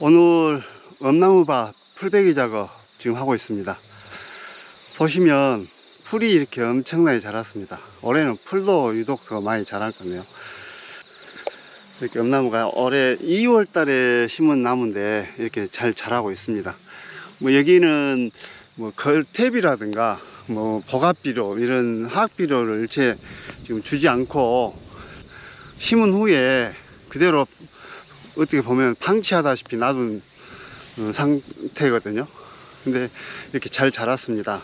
오늘 엄나무밭 풀베기 작업 지금 하고 있습니다. 보시면 풀이 이렇게 엄청나게 자랐습니다. 올해는 풀도 유독 더 많이 자랄 거네요. 이렇게 엄나무가 올해 2월 달에 심은 나무인데 이렇게 잘 자라고 있습니다. 뭐 여기는 뭐 걸탭이라든가 뭐 보갑비료 이런 화학비료를 일체 지금 주지 않고 심은 후에 그대로 어떻게 보면 방치하다시피 놔둔 어, 상태거든요. 근데 이렇게 잘 자랐습니다.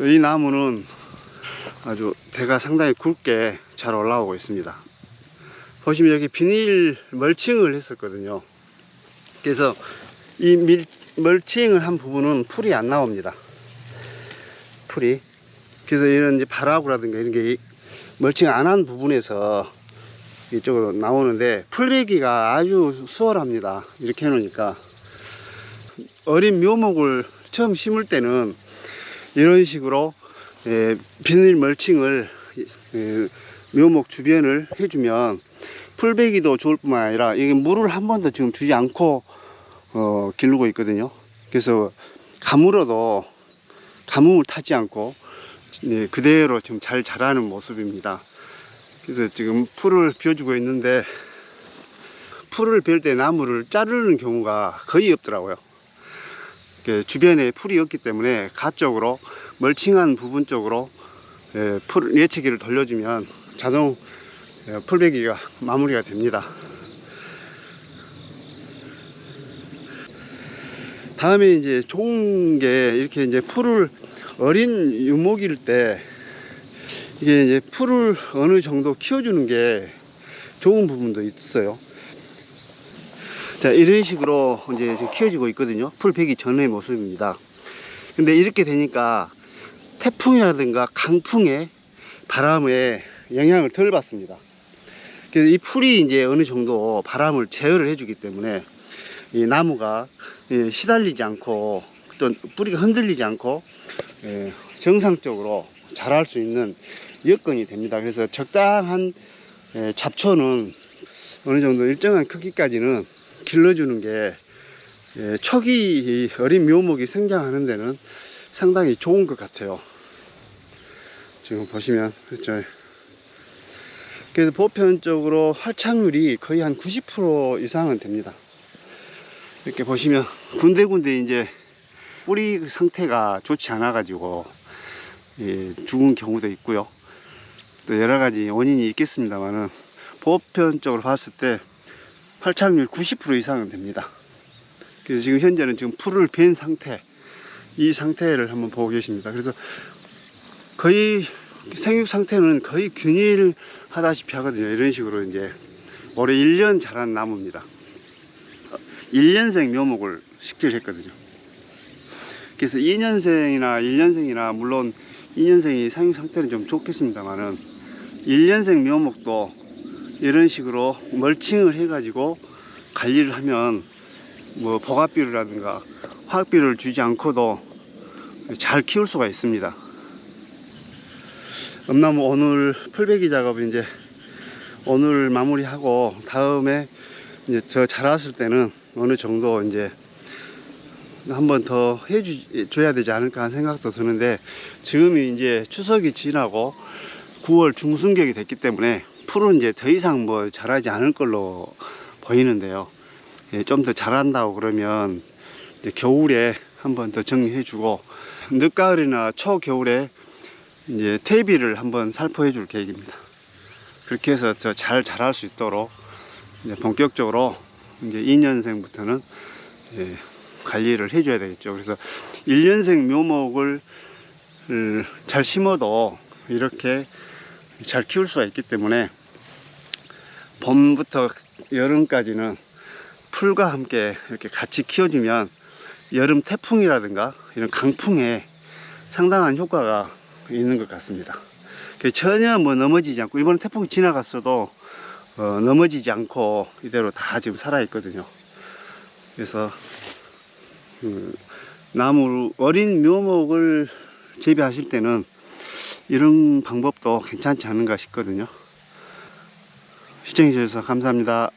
이 나무는 아주 대가 상당히 굵게 잘 올라오고 있습니다. 보시면 여기 비닐 멀칭을 했었거든요. 그래서 이 밀, 멀칭을 한 부분은 풀이 안 나옵니다. 풀이. 그래서 이런 이제 바라구라든가 이런 게 멀칭 안 한 부분에서 이쪽으로 나오는데 풀베기가 아주 수월합니다. 이렇게 해놓으니까. 어린 묘목을 처음 심을 때는 이런 식으로 예, 비닐 멀칭을 예, 묘목 주변을 해주면 풀베기도 좋을 뿐만 아니라 이게 물을 한 번도 지금 주지 않고 어, 기르고 있거든요. 그래서 가물어도 가뭄을 타지 않고 예, 그대로 지금 잘 자라는 모습입니다. 그래서 지금 풀을 비워주고 있는데 풀을 베울 때 나무를 자르는 경우가 거의 없더라고요. 주변에 풀이 없기 때문에 가 쪽으로 멀칭한 부분 쪽으로 예, 풀 예체기를 돌려주면 자동 예, 풀베기가 마무리가 됩니다. 다음에 이제 좋은 게 이렇게 이제 풀을 어린 유목일 때 이게 이제 풀을 어느 정도 키워주는 게 좋은 부분도 있어요. 자, 이런 식으로 이제 키워지고 있거든요. 풀 베기 전의 모습입니다. 근데 이렇게 되니까 태풍이라든가 강풍에 바람에 영향을 덜 받습니다. 그래서 이 풀이 이제 어느 정도 바람을 제어를 해주기 때문에 이 나무가 예, 시달리지 않고 또 뿌리가 흔들리지 않고 예, 정상적으로 자랄 수 있는 여건이 됩니다. 그래서 적당한 예, 잡초는 어느 정도 일정한 크기까지는 길러주는 게 예, 초기 이 어린 묘목이 생장하는 데는 상당히 좋은 것 같아요. 지금 보시면 그렇죠. 그래서 보편적으로 활착률이 거의 한 90% 이상은 됩니다. 이렇게 보시면 군데군데 이제 뿌리 상태가 좋지 않아 가지고 예, 죽은 경우도 있고요. 또 여러 가지 원인이 있겠습니다만은 보편적으로 봤을 때 활착률 90% 이상은 됩니다. 그래서 지금 현재는 지금 풀을 벤 상태, 이 상태를 한번 보고 계십니다. 그래서 거의 생육 상태는 거의 균일하다시피 하거든요. 이런 식으로 이제 올해 1년 자란 나무입니다. 1년생 묘목을 식재했거든요. 그래서 2년생이나 1년생이나 물론 2년생이 상육 상태는 좀 좋겠습니다만은 1년생 묘목도 이런 식으로 멀칭을 해가지고 관리를 하면 뭐 보갑비료라든가 화학비료를 주지 않고도 잘 키울 수가 있습니다. 엄나무 오늘 풀베기 작업은 이제 오늘 마무리하고 다음에 이제 더 자랐을 때는 어느 정도 이제 한번 더 해줘야 되지 않을까 하는 생각도 드는데 지금이 이제 추석이 지나고 9월 중순격이 됐기 때문에 풀은 이제 더 이상 뭐 자라지 않을 걸로 보이는데요. 예, 좀 더 자란다고 그러면 겨울에 한번 더 정리해주고 늦가을이나 초겨울에 이제 퇴비를 한번 살포해 줄 계획입니다. 그렇게 해서 더 잘 자랄 수 있도록 이제 본격적으로 이제 2년생부터는 예, 관리를 해줘야 되겠죠. 그래서 1년생 묘목을 을잘 심어도 이렇게 잘 키울 수가 있기 때문에 봄부터 여름까지는 풀과 함께 이렇게 같이 키워주면 여름 태풍이라든가 이런 강풍에 상당한 효과가 있는 것 같습니다. 그 전혀 뭐 넘어지지 않고 이번 태풍이 지나갔어도 어, 넘어지지 않고 이대로 다 지금 살아 있거든요. 그래서 그 나무 어린 묘목을 재배하실 때는 이런 방법도 괜찮지 않은가 싶거든요. 시청해 주셔서 감사합니다.